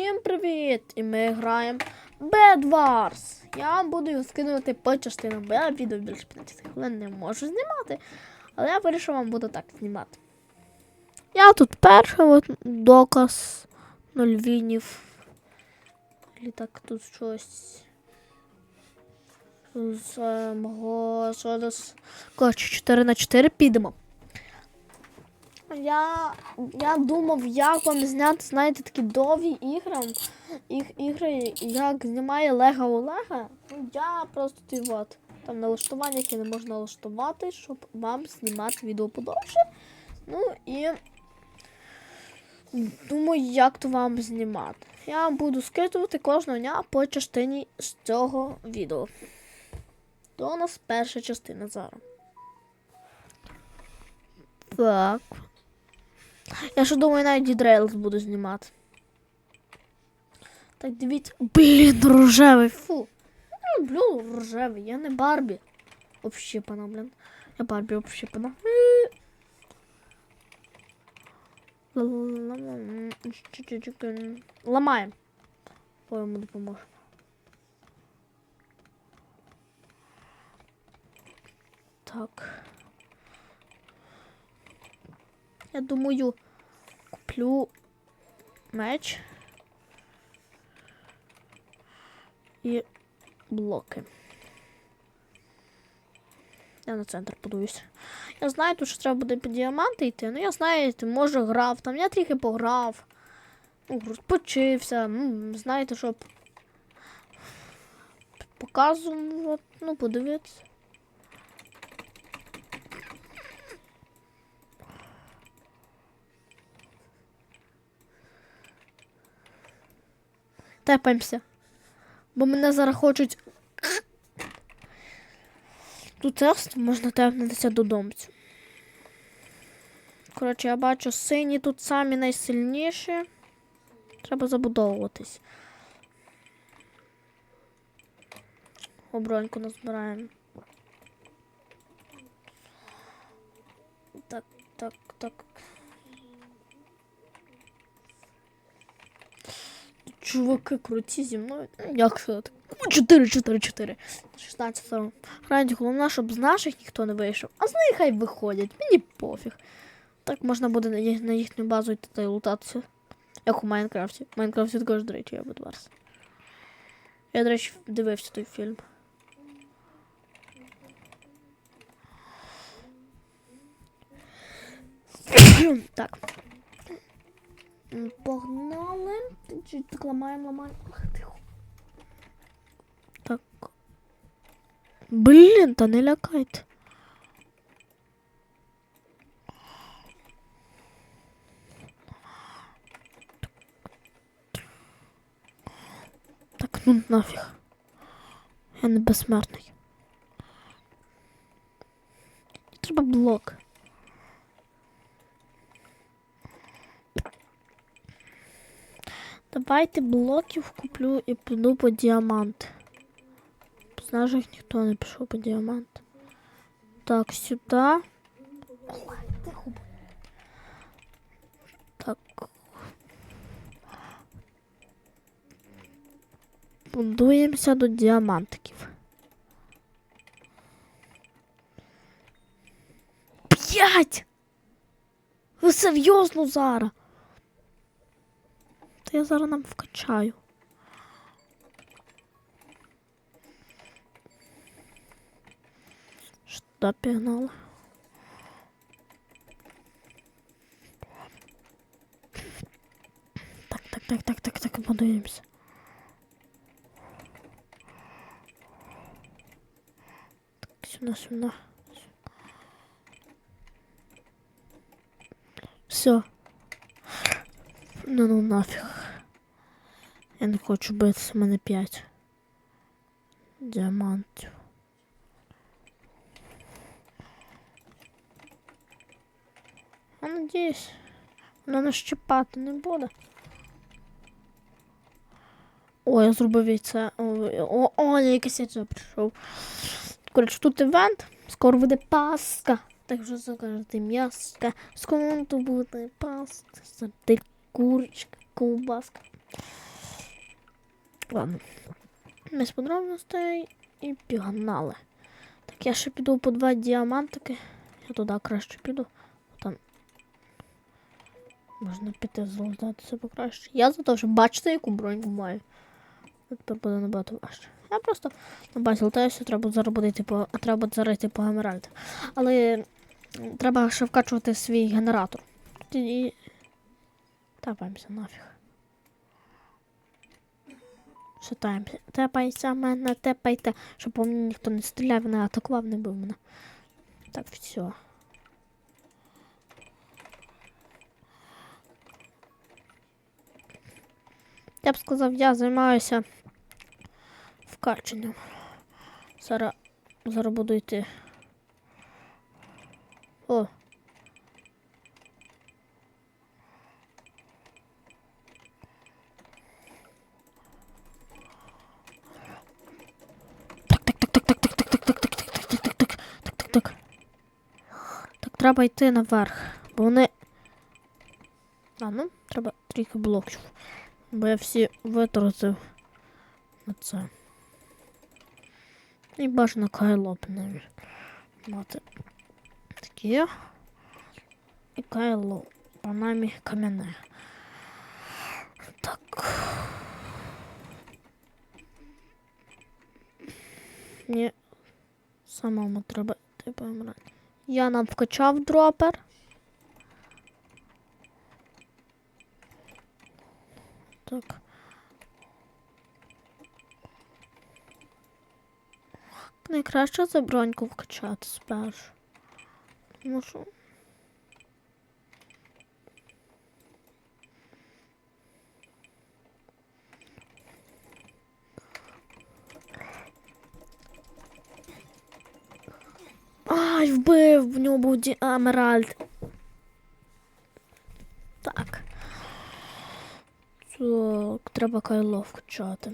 Всім привіт! І ми граємо Bed Wars. Я вам буду його скидувати по частинам, бо я відео більше 15 хвилин не можу знімати. Але я вирішив вам буду так знімати. Я тут перший от, доказ нольвінів. І так тут щось. З е, мого зараз. Коротше, 4 на 4 підемо. Я, я думав, як вам зняти, знаєте, такі довгі ігри, їх, ігри, як знімає Лего Олега. Ну, я просто ти от, там налаштування, які не можна налаштувати, щоб вам знімати відео подовше. Ну і думаю, як то вам знімати. Я вам буду скидувати кожного дня по частині з цього відео. То у нас перша частина зараз. Так. Я ще думаю, навіть дідрейлс буду знімати. Так, дивіться. Блін, рожевий, фу. Я люблю рожевий, я не Барбі. Общипана, блін. Я Барбі общипана. Ламаємо. Ой, йому допоможе. Так. Я думаю, куплю меч і блоки. Я на центр подивлюсь. Я знаю, тут що треба буде під діаманти йти. Ну я знаю, може грав там. Я трохи пограв. Ну, розпочився. М, Знаєте, щоб показувати, ну, подивитися. Тепаємося. Бо мене зараз хочуть. Тут тест можна тепнутися додому. Коротше, я бачу, сині тут самі найсильніші. Треба забудовуватись. Оброньку назбираємо. Так, так, так. Чуваки круті зі мною. Ну, Як що так? 4, 4, 4. 16 сторон. Грають головне, щоб з наших ніхто не вийшов. А з них хай виходять. Мені пофіг. Так можна буде на, їх, на їхню базу йти та й лутатися. Як у Майнкрафті. В Майнкрафті також, до речі, я буду варс. Я, до речі, дивився той фільм. так. Погнали. Так ламаємо, ламаємо. Ах, тихо. Так. Блін, та не лякайте. Так, ну нафіг. Я не безсмертний. Треба блок. Давайте блоків куплю і піду по діамант. Знаєш, як ніхто не пішов по діамант. Так, сюди. Так. Будуємося до діамантиків. П'ять! Ви серйозно зараз? Та я зараз нам вкачаю. Що пігнала? Так, так, так, так, так, так, подивимося. Так, сюди, сюди. Все. Ну ну нафіг. Я не хочу битися, в мене 5 діамантів. Я надіюсь, вона нас чіпати не буде. О, я зробив яйце. О, о, я якесь яйце прийшов. Коротше, тут івент, скоро буде Пасха. Так вже закажете м'яска. Скоро буде Пасха. Завжди курочка, ковбаска. Ладно. Без подробностей і пігнали. Так, я ще піду по два діамантики. Я туди краще піду. Там можна піти злоздатися покраще. Я за те, що бачите, яку броньку маю. Тепер буде набагато важче. Я просто на базі летаюся, треба заробити по треба зарити по гемеральд. Але треба ще вкачувати свій генератор. Тоді. Тапаємося нафіг. Шатаємося. Тепайся мене, тепайте, щоб по мені ніхто не стріляв, не атакував, не бив мене. Так, все. Я б сказав, я займаюся вкаченням. Зараз, зараз буду йти. О. треба йти наверх, бо вони. А, ну, треба трохи блоків. Бо я всі витратив на це. І бажано кайло б не мати. Такі. І кайло. Принаймні кам'яне. Так. Мені самому треба типу емрати. Я нам вкачав дропер. Так. Найкраще за броньку вкачати спершу. Тому що. Ай, вбив, в нього був. Емеральд. Так. Так, треба кайло вкачати.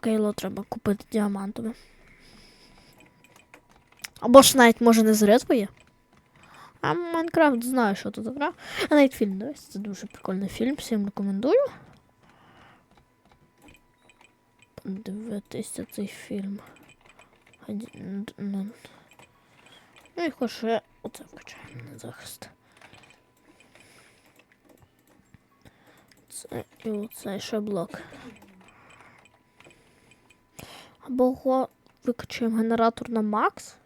Кайло треба купити діамантове. Або ж навіть може не з ритвою. А Майнкрафт знаю, що тут гра. А навіть фільм дивись, це дуже прикольний фільм, всім рекомендую. Подивитися цей фільм. Один- Ну і хоч оце вкачаємо на захист. Це і оцей ще блок. Або го викачуємо генератор на макс.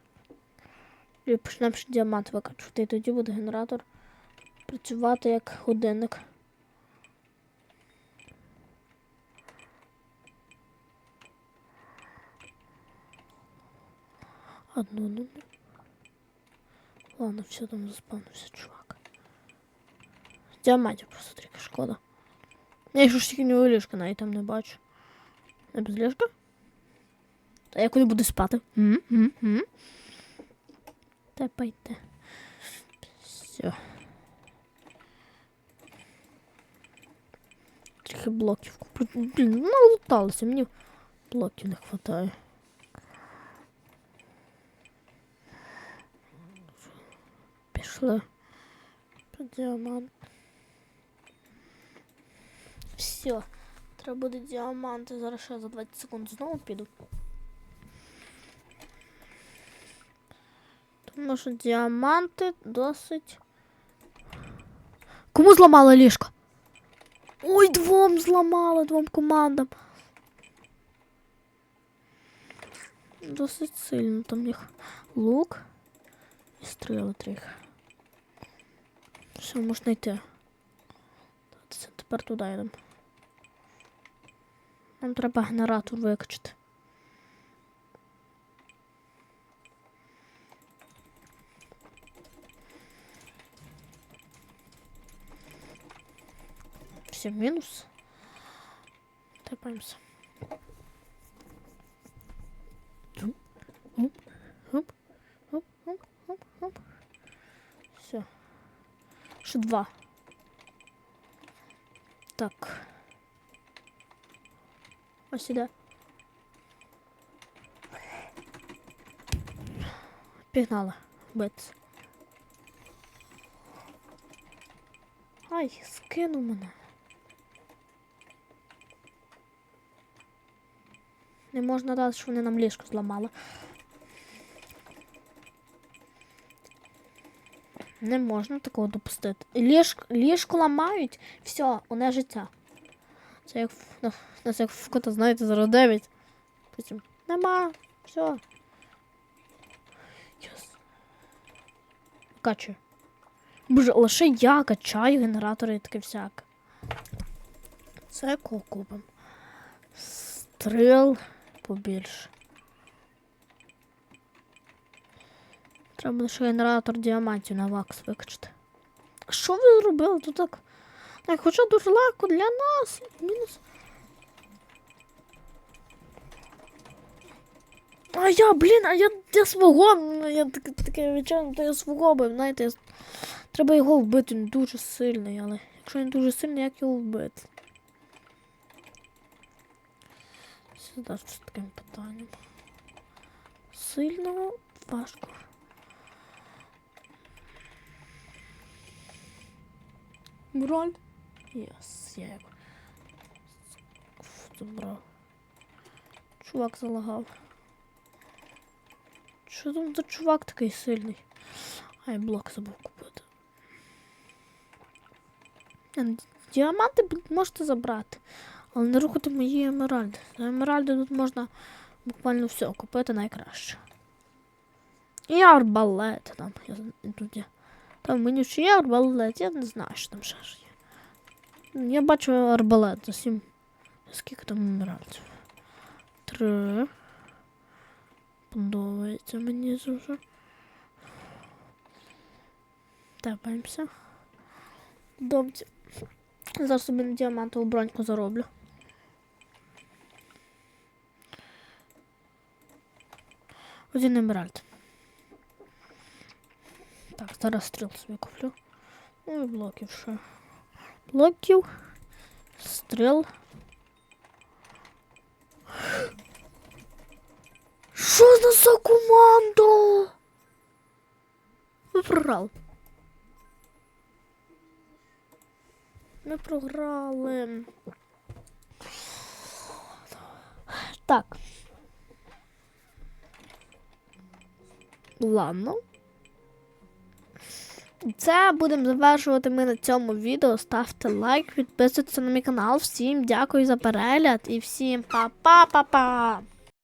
І почнемо ще діамант викачувати. І тоді буде генератор працювати як годинник. Одну ну. Ладно, все там заспавнився, чувак. Діамантів просто трохи шкода. Я ж тільки не ліжка навіть там не бачу. Не без ліжка? Та я куди буду спати? М? М? М? Тепайте. Все. Трохи блоків. Блін, налуталося, мені блоків не вистачає. Пішли. По діамант. Все. Треба буде діаманти. Зараз ще за 20 секунд знову піду. Тому що діаманти досить. Кому зламали ліжко? Ой, двом зламали, двом командам. Досить сильно там їх лук і стріли трохи. Все, можна йти. Це тепер туди йдемо. Нам треба генератор викачати. Все, мінус. Тепаємося. Оп, 2. Так. А сюда. Пигнала. Бетс. Ай, скинув мене. Не можна дати, що вони нам ліжко зламали. Не можна такого допустити. Ліжко, ліжко ламають, все, одне життя. Це як в, ну, у нас як в кота, знаєте, зараз 9. Потім нема, все. Йос. Качую. Боже, лише я качаю генератори і таке всяке. Це якого купимо? Стріл побільше. Треба ще генератор діамантів на вакс викачати. Що ви зробили тут так? Так, хоча дуже легко для нас. Мінус. А я, блін, а я, я свого, ну, я таке, таке відчуття, то я свого бив, знаєте, я... треба його вбити, він дуже сильний, але якщо він дуже сильний, як його вбити? Сюди з таким питанням. Сильно важко. Мураль? Єс, я його забрав. Чувак залагав. Що там за чувак такий сильний? Ай, блок забув купити. Діаманти можете забрати, але не рухати мої емеральди. За емеральди тут можна буквально все купити найкраще. І арбалет там. Я, тут є. Там мені ще є арбалет, я не знаю, що там ще ж є. Я бачу арбалет за. Скільки там емеральдів? Три. Подобається мені дуже. Тепаємося. Домці. Зараз собі на діамантову броньку зароблю. Один емеральд. Так, зараз стріл собі куплю. Ну і блоків ще. Блоків. Стріл. Що це за команда? Ми програли. Ми програли. Так. Ладно. Це будемо завершувати ми на цьому відео. Ставте лайк, підписуйтесь на мій канал. Всім дякую за перегляд і всім па-па-па-па!